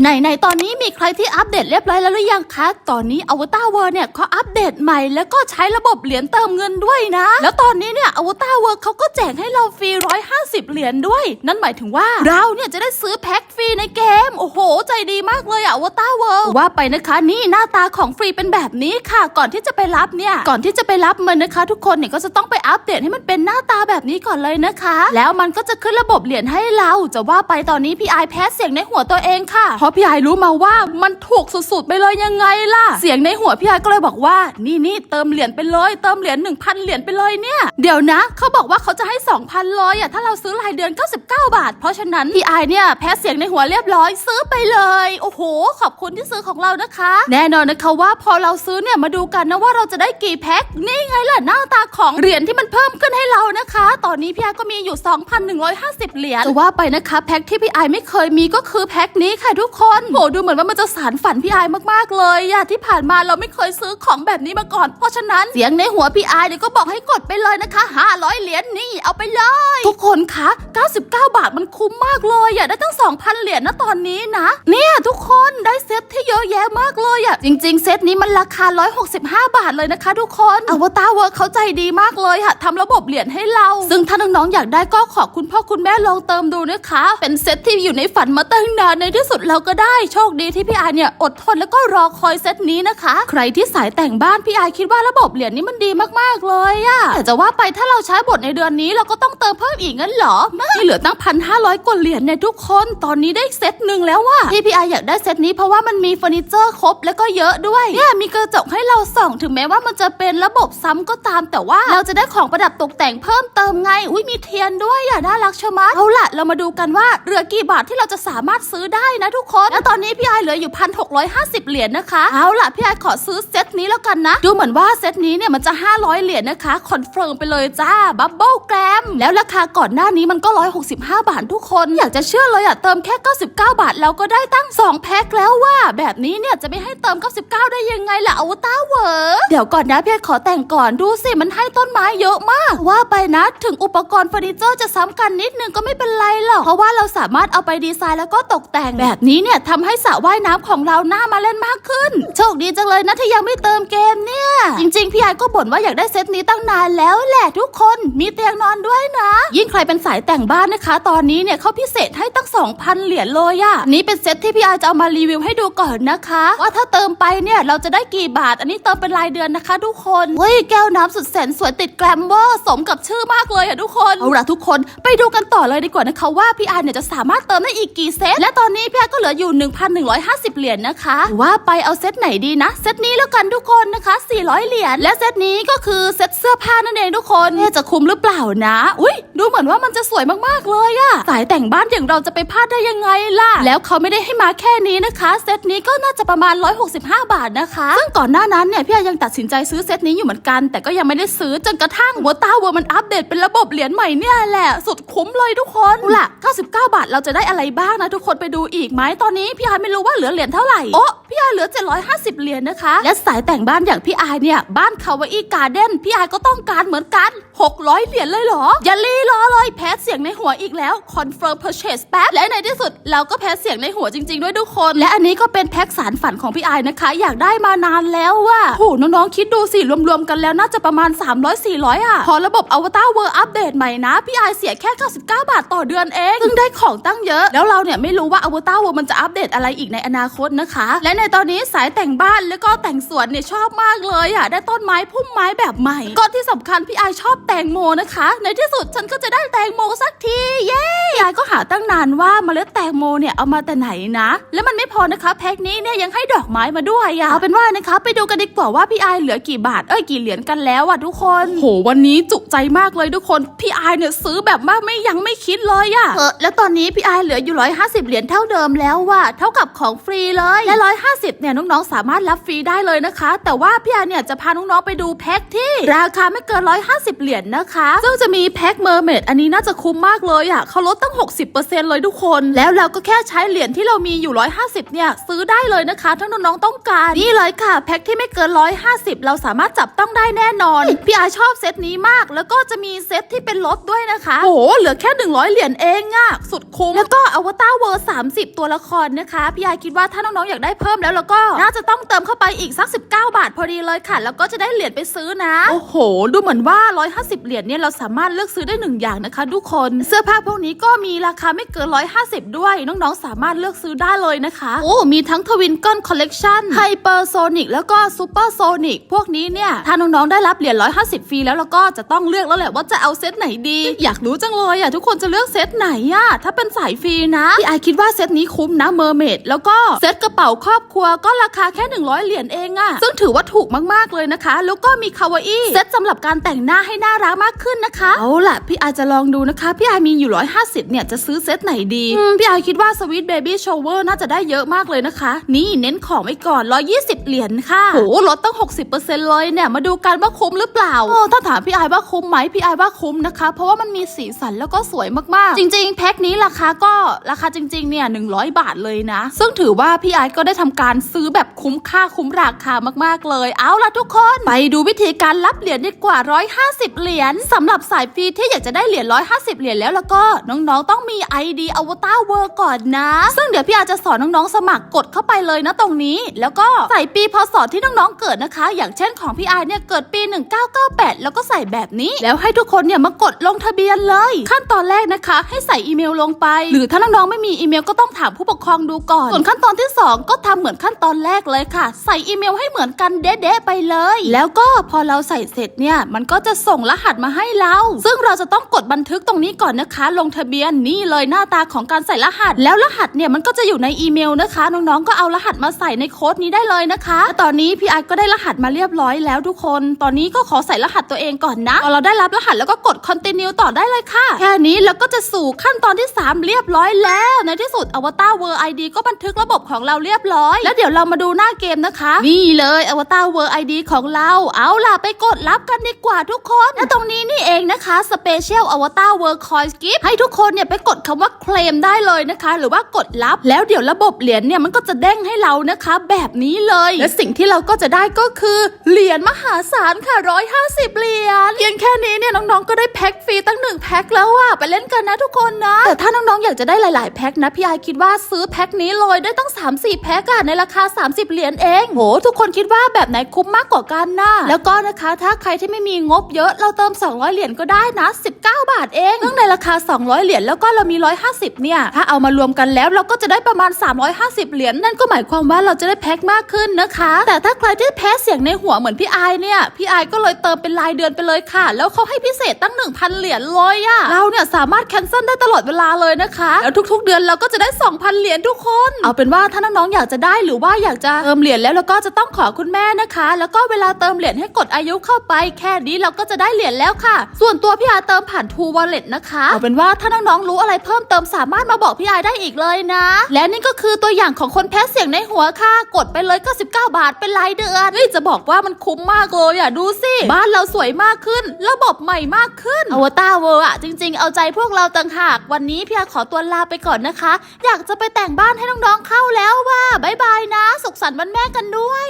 ไหนในตอนนี้มีใครที่อัปเดตเรียบร้อยแล้วหรือยังคะ ตอนนี้อวตารเวิร์เนี่ยเขาอัปเดตใหม่แล้วก็ใช้ระบบเหรียญเติมเงินด้วยนะ แล้วตอนนี้เนี่ยอวตารเวิร์เขาก็แจกให้เราฟรี 150 เหรียญด้วย นั่นหมายถึงว่าเราเนี่ยจะได้ซื้อแพ็คฟรีในเกม โอ้โห ใจดีมากเลยอะอวตารเวิร์ว่าไปนะคะนี่หน้าตาของฟรีเป็นแบบนี้ค่ะ ก่อนที่จะไปรับเนี่ยก่อนที่จะไปรับมันนะคะ ทุกคนเนี่ยก็จะต้องไปอัปเดตให้มันเป็นหน้าตาแบบนี้ก่อนเลยนะคะ แล้วมันก็จะขึ้นระบบเหรียญให้เรา จะว่าไปตอนนี้พี่ไอแพ้เสียงในหัวตัวเองค่ะเพราะพี่ไอรู้มาว่ามันถูกสุดๆไปเลยยังไงล่ะ เสียงในหัวพี่ไอก็เลยบอกว่านี่นี่เติมเหรียญไปเลยเติมเหรียญ1,000เหรียญไปเลยเนี่ย เดี๋ยวนะ เขาบอกว่าเขาจะให้ 2,000เลยอะถ้าเราซื้อรายเดือน 99 บาท เพราะฉะนั้นพี่ไอเนี่ยแพ้เสียงในหัวเรียบร้อยซื้อไปเลย โอ้โห ขอบคุณที่ซื้อของเรานะคะ แน่นอนนะคะว่าพอเราซื้อเนี่ยมาดูกันนะว่าเราจะได้กี่แพ็คนี่ไงล่ะหน้าตาของเหรียญที่มันเพิ่มขึ้นให้เรานะคะ ตอนนี้พี่ไอก็มีอยู่ 2,150 เหรียญจะว่าไปนะคะแพ็คที่พี่ไอาไม่เคยมีก็คือแพ็คนี้ค่ะทุกคนโหดูเหมือนว่ามันจะสารฝันพี่ไอายมากๆเลยอะที่ผ่านมาเราไม่เคยซื้อของแบบนี้มาก่อน เพราะฉะนั้นเสียงในหัวพี่ไอายเนี่ยก็บอกให้กดไปเลยนะคะ 500 เหรียญนี่เอาไปเลย ทุกคนคะ 99 บาทมันคุ้มมากเลยอะได้ตั้ง 2,000 เหรียญนะตอนนี้นะ เนี่ยทุกคนได้เซตที่เยอะแยะมากเลยอะจริง ๆ เซตนี้มันราคา 165 บาทเลยนะคะ ทุกคนอวตารเวิร์เขาใจดีมากเลยค่ะทำระบบเหรียญให้เรา ซึ่งถ้าน้องๆอยากได้ก็ขอคุณพ่อคุณแม่ลองเติมดูนะคะ เป็นเซตที่อยู่ในฝันมาตั้งนานในที่สุดเราก็ได้โชคดีที่พี่อาเนี่ยอดทนแล้วก็รอคอยเซตนี้นะคะ ใครที่สายแต่งบ้านพี่อาคิดว่าระบบเหรียญนี้มันดีมากๆเลยอะแต่จะว่าไปถ้าเราใช้บทในเดือนนี้เราก็ต้องเติมเพิ่มอีกงั้นเหรอไม่เหลือตั้งพันห้าร้อยกว่าเหรียญเนี่ยทุกคนตอนนี้ได้เซตหนึ่งแล้วว่ะที่พี่อาอยากได้เซตนี้เพราะว่ามันมีเฟอร์นิเจอร์ครบแล้วก็เยอะด้วยเนี่ยมีกระจกให้เราส่องถึงแม้ว่ามันจะเป็นระบบซ้ำก็ตาม แต่ว่าเราจะได้ของประดับตกแต่งเพิ่มเติมไงอุ้ยมีเทียนด้วยอะน่ารักชะมัดเอาล่ะ เรามาดูกันว่าเหลือกี่บาทที่เราจะสามารถซื้อได้นะทุกคนแล้วตอนนี้พี่ไอเหลืออยู่พันหกร้อยห้าสิบเหรียญนะคะ เอาล่ะพี่ไอขอซื้อเซตนี้แล้วกันนะ ดูเหมือนว่าเซตนี้เนี่ยมันจะ500เหรียญนะคะ คอนเฟิร์มไปเลยจ้า บับเบิลแกรม แล้วราคาก่อนหน้านี้มันก็165บห้าบาททุกคน อยากจะเชื่อเลยอะเติมแค่99บเก้าบาทเราก็ได้ตั้ง2แพ็คแล้วว่าแบบนี้เนี่ยจะไม่ให้เติม99ได้ยังไงล่ะอวตารเวอร์เดี๋ยวก่อนนะพี่ไอขอแต่งก่อนดูสิมันให้ต้นไม้เยอะมาก ว่าไปนะถึงอุปกรณ์เฟอร์นิเจอร์จะซ้ำกันนิดนึงก็ไม่เป็นไรหรอกเพราะว่าเราสามารถเอาไปดีไซน์แล้วก็ตกแต่งแบบนี้เนี่ยทำให้สระว่ายน้ำของเราหน้ามาเล่นมากขึ้น โชคดีจังเลยนะที่ยังไม่เติมเกมเนี่ย จริง ๆ พี่ไอก็บ่นว่าอยากได้เซตนี้ตั้งนานแล้วแหละทุกคนมีเตียงนอนด้วยนะ ยิ่งใครเป็นสายแต่งบ้านนะคะ ตอนนี้เนี่ยเขาพิเศษให้ตั้ง2,000เหรียญเลยอะนี่เป็นเซตที่พี่ไอจะเอามารีวิวให้ดูก่อนนะคะ ว่าถ้าเติมไปเนี่ยเราจะได้กี่บาท อันนี้เติมเป็นรายเดือนนะคะทุกคนเฮ้ยแก้วน้ำสุดแสนสวยติดแกลมเวอร์สมกับชื่อมากเลยอะทุกคนเอาละทุกคนไปดูกันต่อเลยดีกว่านะคะว่าพี่ไอเนี่ยจะสามารถเติมได้อีกกี่เซตและตอนนี้พี่ไอก็เหลืออยู่ 1,150 เหรียญนะคะ ว่าไปเอาเซตไหนดีนะ เซตนี้แล้วกันทุกคนนะคะ 400 เหรียญ และเซตนี้ก็คือเซตเสื้อผ้านั่นเองทุกคนเอ๊ะจะคุ้มหรือเปล่านะ อุ้ยดูเหมือนว่ามันจะสวยมากๆเลยอะสายแต่งบ้านอย่างเราจะไปพลาดได้ยังไงล่ะ แล้วเขาไม่ได้ให้มาแค่นี้นะคะ เซตนี้ก็น่าจะประมาณ 165 บาทนะคะซึ่งก่อนหน้านั้นเนี่ยพี่ไอยังตัดสินใจซื้อเซตนี้อยู่เหมือนกัน แต่ก็ยังไม่ได้ซื้อจนกระทั่งวัวตาวัวมันอัปเดตเป็นระบบเหรียญใหม่เนี่ยแหละสุดคุ้มเลยทุกคนเอาล่ะ 99 บาทเราจะได้อะไรบ้างนะทุกคนไปดูอีกไหมตอนนี้พี่ไอไม่รู้ว่าเหลือเหรียญเท่าไหร่ โอ้พี่ไอเหลือ 750 เหรียญนะคะ และสายแต่งบ้านอย่างพี่ไอเนี่ยบ้านคาวาอีการ์เด้นพี่ไอก็ต้องการเหมือนกัน600 เหรียญเลยเหรอ อย่ารีรอเลยแพ้เสียงในหัวอีกแล้ว confirm purchase แป๊บและในที่สุดเราก็แพ้เสียงในหัวจริง ๆ ด้วยทุกคน และอันนี้ก็เป็นแพ็คสารฝันของพี่ไอนะคะ อยากได้มานานแล้วว่ะโหน้องๆคิดดูสิรวมๆกันแล้วน่าจะประมาณ 300-400 อะ พอระบบอวตารเวอร์อัปเดตใหม่นะ พี่ไอเสียแค่ 99 บาทต่อเดือนเองซึ่งได้ของตั้งเยอะ แล้วเราเนี่ยไม่รู้ว่าอวตารเวอร์มันจะอัปเดตอะไรอีกในอนาคตนะคะ และในตอนนี้สายแต่งบ้านแล้วก็แต่งสวนเนี่ยชอบมากเลยอะได้ต้นไม้พุ่มไม้แบบใหม่ก็ที่สำคัญพี่ไอชอบแตงโมนะคะ ในที่สุดฉันก็จะได้แตงโมสักทีเย้พี่ไอก็หาตั้งนานว่าเมล็ดแตงโมเนี่ยเอามาแต่ไหนนะ แล้วมันไม่พอนะคะแพ็คนี้เนี่ยยังให้ดอกไม้มาด้วยอะเอาเป็นว่านะคะไปดูกันดีกว่าว่าพี่ไอเหลือกี่บาทเอ้ยกี่เหรียญกันแล้วอะทุกคนโหวันนี้จุใจมากเลยทุกคนพี่ไอเนี่ยซื้อแบบว่าไม่ยังไม่คิดเลยอะเออแล้วตอนนี้พี่ไอเหลืออยู่150เหรียญเท่าเดิมแล้วว่ะเท่ากับของฟรีเลยและ150เนี่ยน้องๆสามารถรับฟรีได้เลยนะคะ แต่ว่าพี่ไอเนี่ยจะพาน้องๆไปดูแพ็คที่ ราคาไม่เกิน150เหรียญยญนะคะซึ่งจะมีแพ็คเมอร์เมดอันนี้น่าจะคุ้มมากเลยอะ่ะเขาลดตั้ง 60%เลยทุกคน แล้วเราก็แค่ใช้เหรียญที่เรามีอยู่ 150 เนี่ย ซื้อได้เลยนะคะ ถ้าน้องๆต้องการ นี่เลยค่ะ แพ็คที่ไม่เกิน 150 เราสามารถจับต้องได้แน่นอน พี่อาชอบเซตนี้มาก แล้วก็จะมีเซตที่เป็นลดด้วยนะคะโอ้โหเหลือแค่ 100 เหรียญเองอะสุดคุ้มแล้วก็อวตารเวอร์30 ตัวละครนะคะพี่อาคิดว่าถ้าน้องๆอยากได้เพิ่มแล้วแล้วก็น่าจะต้องเติมเข้าไปอีกสัก 19 บาทพอดีเลยค่ะ แล้วก็จะได้เหรียญไปซื้อนะโอ้โห ดูเหมือนว่า150 เหรียญเนี่ยเราสามารถเลือกซื้อได้หนึ่งอย่างนะคะ ทุกคน เสื้อผ้าพวกนี้ก็มีราคาไม่เกิน 150 ด้วย น้องๆ สามารถเลือกซื้อได้เลยนะคะ โอ้ มีทั้งทวินเกิลคอลเลกชันไฮเปอร์โซนิกแล้วก็ซูเปอร์โซนิกพวกนี้เนี่ย ถ้าน้องๆ ได้รับเหรียญ 150 ฟรีแล้วแล้วก็จะต้องเลือกแล้วแหละว่าจะเอาเซตไหนดี อยากรู้จังเลยอะทุกคนจะเลือกเซตไหนอะถ้าเป็นสายฟรีนะพี่ไอคิดว่าเซตนี้คุ้มนะเมอร์เมดแล้วก็เซตกระเป๋าครอบครัวก็ราคาแค่ 100 เหรียญเองอะซึ่งถือว่าถูกมากๆเลยนะคะ แล้วก็มีคาวาอี้เซตสำหรับการแต่งหน้าให้น่ารักมากขึ้นนะคะ เอาล่ะ พี่ไอายจะลองดูนะคะ พี่ไอายมีอยู่150เนี่ยจะซื้อเซตไหนดีอืมพี่ไอายคิดว่าสวีทเบบี้โชเวอร์น่าจะได้เยอะมากเลยนะคะ นี่เน้นของไว้ก่อน120เหรียญค่ะโหลดตั้ง60%เลยเนี่ยมาดูกันว่าคุ้มหรือเปล่าโอ้ถ้าถามพี่ไอายว่าคุ้มไหมพี่ไอายว่าคุ้มนะคะ เพราะว่ามันมีสีสันแล้วก็สวยมากๆ จริง ๆ แพ็คนี้ราคาก็ราคาจริงๆเนี่ย100บาทเลยนะ ซึ่งถือว่าพี่ไอายก็ได้ทำการซื้อแบบคุ้มค่าคุ้มราคามากๆเลย เอาล่ะทุกคน ไปดูวิธีการรับเหรียญดีกว่า150เหรียญสำหรับสายฟรีที่อยากจะได้เหรียญ150เหรียญแล้วแล้วก็น้องๆต้องมี ID Avatar World ก่อนนะ ซึ่งเดี๋ยวพี่อาจจะสอนน้องๆสมัครกดเข้าไปเลยนะตรงนี้ แล้วก็ใส่ปีพศที่น้องๆเกิดนะคะ อย่างเช่นของพี่อาเนี่ยเกิดปี 1998 แล้วก็ใส่แบบนี้ แล้วให้ทุกคนเนี่ยมากดลงทะเบียนเลย ขั้นตอนแรกนะคะ ให้ใส่อีเมลลงไป หรือถ้าน้องๆไม่มีอีเมลก็ต้องถามผู้ปกครองดูก่อนส่วนขั้นตอนที่ 2 ก็ทำเหมือนขั้นตอนแรกเลยค่ะ ใส่อีเมลให้เหมือนกันเด๊ะๆไปเลย แล้วก็พอเราใส่เสร็จเนี่ยมันก็จะส่งรหัสมาให้เรา ซึ่งเราจะต้องกดบันทึกตรงนี้ก่อนนะคะ ลงทะเบียนนี่เลยหน้าตาของการใส่รหัส แล้วรหัสเนี่ยมันก็จะอยู่ในอีเมลนะคะ น้องๆก็เอารหัสมาใส่ในโค้ดนี้ได้เลยนะคะและตอนนี้พี่ไอซ์ก็ได้รหัสมาเรียบร้อยแล้วทุกคน ตอนนี้ก็ขอใส่รหัสตัวเองก่อนนะพอเราได้รับรหัสแล้วก็กด continue ต่อได้เลยค่ะ แค่นี้เราก็จะสู่ขั้นตอนที่ 3 เรียบร้อยแล้ว ในที่สุด Avatar World ID ก็บันทึกระบบของเราเรียบร้อย แล้วเดี๋ยวเรามาดูหน้าเกมนะคะ นี่เลย Avatar World ID ของเรา เอาล่ะไปกดรับกันดีกว่าทุกคนและตรงนี้นี่เองนะคะ Special Avatar World Coin Gift ให้ทุกคนเนี่ยไปกดคำว่าเคลมได้เลยนะคะ หรือว่ากดรับ แล้วเดี๋ยวระบบเหรียญเนี่ยมันก็จะเด้งให้เรานะคะ แบบนี้เลย และสิ่งที่เราก็จะได้ก็คือเหรียญมหาศาลค่ะ150เหรียญเพียงแค่นี้เนี่ยน้องๆก็ได้แพ็คฟรีตั้งหนึ่งแพ็คแล้วอะไปเล่นกันนะทุกคนนะ แต่ถ้าน้องๆอยากจะได้หลายๆแพ็คนะพี่ไอคิดว่าซื้อแพ็คนี้เลยได้ตั้ง 3-4 แพ็คอะในราคา 30 เหรียญเองโหทุกคนคิดว่าแบบไหนคุ้มมากกว่ากันนะแล้วก็นะคะถ้าใครที่ไม่มีงบเยอะเราเติม 200 เหรียญก็ได้นะ 19 บาทเองซึ่งในราคา 200 เหรียญแล้วก็เรามี 150 เนี่ย ถ้าเอามารวมกันแล้วเราก็จะได้ประมาณ 350 เหรียญนั่นก็หมายความว่าเราจะได้แพ็คมากขึ้นนะคะ แต่ถ้าใครที่แพ้เสียงในหัวเหมือนพี่ไอเนี่ยพี่ไอก็เลยเติมเป็นรายเดือนไปเลยค่ะ แล้วเขาให้พิเศษตั้ง 1,000 เหรียญเลยอะเราเนี่ยสามารถแคนเซิลได้ตลอดเวลาเลยนะคะ แล้วทุกๆ เดือนเราก็จะได้ 2,000 เหรียญทุกคน เอาเป็นว่าถ้าน้องๆอยากจะได้หรือว่าอยากจะเติมเหรียญแล้วแล้วก็จะต้องขอคุณแม่นะคะ แล้วก็เวลาเติมเหรียญให้กดอายุเข้าไป แค่นี้เราก็จะได้เหรียญแล้วค่ะ ส่วนตัวพี่อาเติมผ่าน True Wallet นะคะเอาเป็นว่าถ้าน้องๆรู้อะไรเพิ่มเติมสามารถมาบอกพี่อาได้อีกเลยนะ และนี่ก็คือตัวอย่างของคนแพ้เสียงในหัวค่ะ กดไปเลย 99 บาทเป็นรายเดือนเฮ้ยจะบอกว่ามันคุ้มมากเลยอะดูสิ บ้านเราสวยมากขึ้น ระบบใหม่มากขึ้นอวตารเวอร์อะจริง ๆ เอาใจพวกเราต่างหาก วันนี้พี่อาขอตัวลาไปก่อนนะคะ อยากจะไปแต่งบ้านให้น้องๆเข้าแล้วว่าบายบายนะ สุขสันต์วันแม่กันด้วย